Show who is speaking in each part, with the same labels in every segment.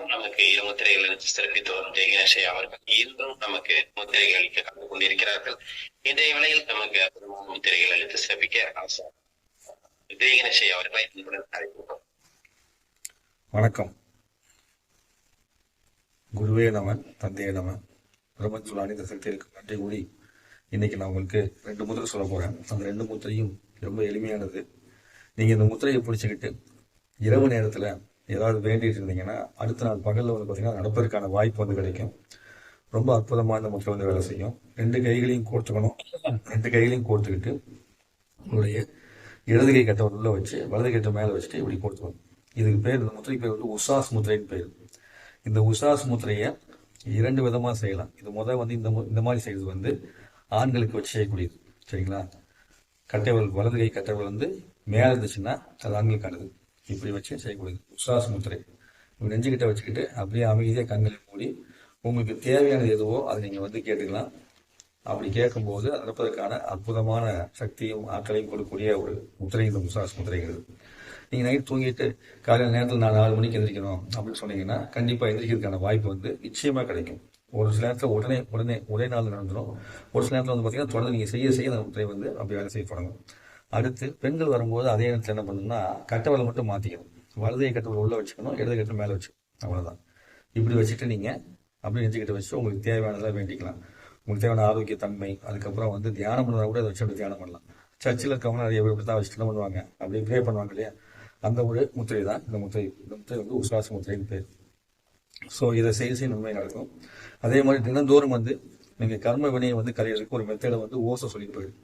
Speaker 1: இன்றும் நமக்கு இரு எடுத்து சிறப்பித்து வரும். ஜெயகணேஷை அவர்கள் இன்றும் நமக்கு முத்திரைகள் அளிக்க கண்டு கொண்டிருக்கிறார்கள். இன்றைய வேளையில் நமக்கு அற்புதமான முத்திரைகள் அளித்து சிறப்பிக்க ஆசை. ஜெயகணேஷை அவர்களை இன்புடன் அழைக்கிறோம்.
Speaker 2: வணக்கம். குருவே நம தந்தையே நம. பிரபஞ்சோட அனைத்து சக்திகளுக்கு நன்றி கூறி இன்னைக்கு நான் உங்களுக்கு ரெண்டு முத்திரை சொல்ல போறேன். அந்த ரெண்டு முத்திரையும் ரொம்ப எளிமையானது. நீங்க இந்த முத்திரையை பிடிச்சிக்கிட்டு இரவு நேரத்துல ஏதாவது வேண்டிட்டு இருந்தீங்கன்னா அடுத்த நாள் பகலில் வந்து பார்த்தீங்கன்னா நடப்பதற்கான வாய்ப்பு வந்து கிடைக்கும். ரொம்ப அற்புதமாக இந்த முத்திரை வந்து வேலை செய்யும். ரெண்டு கைகளையும் கோர்த்துக்கணும். ரெண்டு கைகளையும் கோர்த்துக்கிட்டு உங்களுடைய இடது கை கட்டை உள்ளே வச்சு வலது கட்டை மேலே வச்சுட்டு இப்படி கோர்த்துக்கணும். இதுக்கு பேர் இந்த முத்திரைக்கு பேர் வந்து உசாஸ் முத்திரைன்னு பேர். இந்த உசாஸ் முத்திரையை இரண்டு விதமாக செய்யலாம். இது முதல் வந்து இந்த மு- இந்த மாதிரி செய்யறது வந்து ஆண்களுக்கு வச்சு செய்யக்கூடியது. சரிங்களா? கட்டைவல் வலது கை கட்டைவல் வந்து மேலே இருந்துச்சுன்னா அது ஆண்களுக்கானது இப்படி வச்சு செய்யக்கூடியது உஷாஸ் முத்திரை. இப்படி நெஞ்சுக்கிட்ட வச்சுக்கிட்டு அப்படியே அமைதியாக கண்களை மூடி உங்களுக்கு தேவையானது எதுவோ அதை நீங்கள் வந்து கேட்டுக்கலாம். அப்படி கேட்கும்போது அது நடப்பதற்கான அற்புதமான சக்தியும் ஆற்றலையும் கொடுக்கக்கூடிய ஒரு முத்திரை இந்த முசாஸ் முத்திரைங்கிறது. நீங்கள் நைட் தூங்கிட்டு காலையில் நேரத்தில் நான் நாலு மணிக்கு எந்திரிக்கணும் அப்படின்னு சொன்னீங்கன்னா கண்டிப்பாக எந்திரிக்கிறதுக்கான வாய்ப்பு வந்து நிச்சயமாக கிடைக்கும். ஒரு சில நேரத்தில் உடனே உடனே ஒரே நாள் நடந்துடும் ஒரு சில நேரத்தில் வந்து பார்த்தீங்கன்னா தொடர்ந்து நீங்கள் செய்ய செய்ய அந்த முத்திரை வந்து அப்படி வேலை செய்ய தொடங்கும். அடுத்து பெண்கள் வரும்போது அதே நேரத்தில் என்ன பண்ணணும்னா கட்டவலை மட்டும் மாற்றிக்கணும் வலதையை கட்டவலை உள்ளே வச்சுக்கணும் இடது கட்டை மேலே வச்சுக்கணும். அவ்வளோதான் இப்படி வச்சுட்டு நீங்கள் அப்படி நெஞ்சுக்கிட்ட வச்சு உங்களுக்கு தேவையானதெல்லாம் வேண்டிக்கலாம். உங்களுக்கு தேவையான ஆரோக்கிய தன்மை அதுக்கப்புறம் வந்து தியானம் பண்ணுறா கூட அதை வச்சு அப்படி தியானம் பண்ணலாம். சர்ச்சில் இருக்கவங்க நிறைய பேர் இப்படி தான் வச்சுட்டு என்ன பண்ணுவாங்க? அப்படியே ப்ரே பண்ணுவாங்க இல்லையா? அந்த ஒரு முத்திரை தான். இந்த முத்திரை இந்த முத்திரை வந்து உசுவாச முத்திரைன்னு பேர். ஸோ இதை செய்ய செய்ய நன்மை நடக்கும். அதே மாதிரி தினந்தோறும் வந்து நீங்கள் கர்ம வினையை வந்து கரையிறதுக்கு ஒரு மெத்தடை வந்து ஓசை சொல்லிட்டு போயிடும்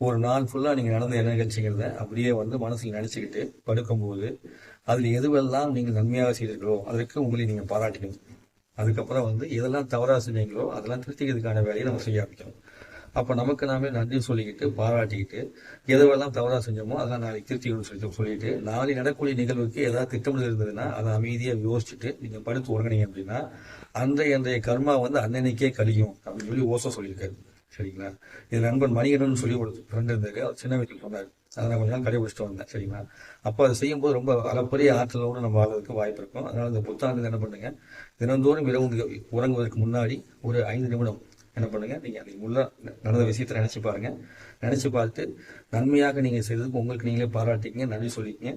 Speaker 2: ஒரு நாள் ஃபுல்லாக நீங்கள் நடந்த என்ன நிகழ்ச்சிங்கிறத அப்படியே வந்து மனசில் நினச்சிக்கிட்டு படுக்கும்போது அதில் எதுவெல்லாம் நீங்கள் நன்மையாக செய்தீர்களோ அதற்கு உங்களை நீங்கள் பாராட்டிக்கணும் அதுக்கப்புறம் வந்து எதெல்லாம் தவறாக செஞ்சீங்களோ அதெல்லாம் திருத்திக்கிறதுக்கான வேலையை நம்ம செய்ய ஆரம்பிக்கணும் அப்போ நமக்கு நாமே நன்றி சொல்லிக்கிட்டு பாராட்டிக்கிட்டு எதுவெல்லாம் தவறாக செஞ்சோமோ அதெல்லாம் நாளைக்கு திருத்திக்கணும்னு சொல்லிட்டு சொல்லிட்டு நாளை நடக்கூடிய நிகழ்வுக்கு ஏதாவது திட்டமிடல் இருந்ததுன்னா அதை அமைதியாக யோசிச்சுட்டு நீங்கள் படுத்து உறங்கினீங்க அப்படின்னா அன்றைய அன்றைய கர்மா வந்து அன்னன்னைக்கே கழியும் அப்படின்னு சொல்லி ஓசம் சொல்லியிருக்காரு. சரிங்களா? இது நண்பன் மணிகண்டன் சொல்லி கொடுத்து ஃப்ரெண்ட் இருந்தாரு அவர் சின்ன வயசில் சொன்னார் அதை நான் கொஞ்ச நாள் கடைபிடிச்சிட்டு வந்தேன் சரிங்களா? அப்போ அதை செய்யும்போது ரொம்ப அளப்பரிய ஆற்றலோடு நம்ம வாழ்றதுக்கு வாய்ப்பு இருக்கும். அதனால் இந்த புத்தாண்டு என்ன பண்ணுங்க? தினந்தோறும் இரவு உறங்குவதற்கு முன்னாடி ஒரு ஐந்து நிமிடம் என்ன பண்ணுங்க? நீங்கள் அன்னைக்கு முள்ள நடந்த விஷயத்தை நினச்சி பாருங்க. நினச்சி பார்த்து நன்மையாக நீங்கள் செய்ததுக்கு உங்களுக்கு நீங்களே பாராட்டிக்கங்க நன்றி சொல்லிக்கங்க.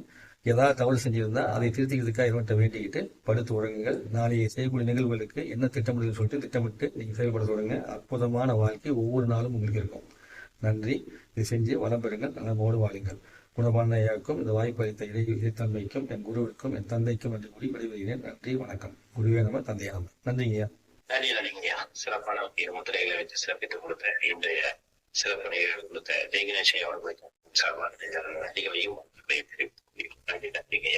Speaker 2: ஏதாவது தவறு செஞ்சிருந்தா அதை திருத்திக்கிறதுக்காக இவன்கிட்ட வேண்டிக்கிட்டு படுத்து உறங்குங்கள். நாளைய செய்யக்கூடிய நிகழ்வுகளுக்கு என்ன திட்டமிடுன்னு சொல்லிட்டு திட்டமிட்டு நீங்க செயல்பட தொடங்க. அற்புதமான வாழ்க்கை ஒவ்வொரு நாளும் உங்களுக்கு இருக்கும். நன்றி. இதை செஞ்சு வளம் பெறுங்கள். நலமோடு வாழுங்கள். குணமான ஐயாவுக்கும் இந்த வாய்ப்பு அளித்த இடை இடைத்தன்மைக்கும் என் குருவிற்கும் என் தந்தைக்கும் என்று கூறி விடைபெறுகிறேன். நன்றி. வணக்கம். குருவே நம்ம தந்தையா நம்ம நன்றிங்க ஐயா
Speaker 1: நன்றி நன்றிங்கய்யா. சிறப்பான இரு முத்திரைகளை வச்சு சிறப்பித்து கொடுத்த இன்றைய சிறப்பு நிகழ்வு கொடுத்த ஜெயகணேஷை அவர்களுக்கு சார்பாக நன்றிகளையும் para que te explique.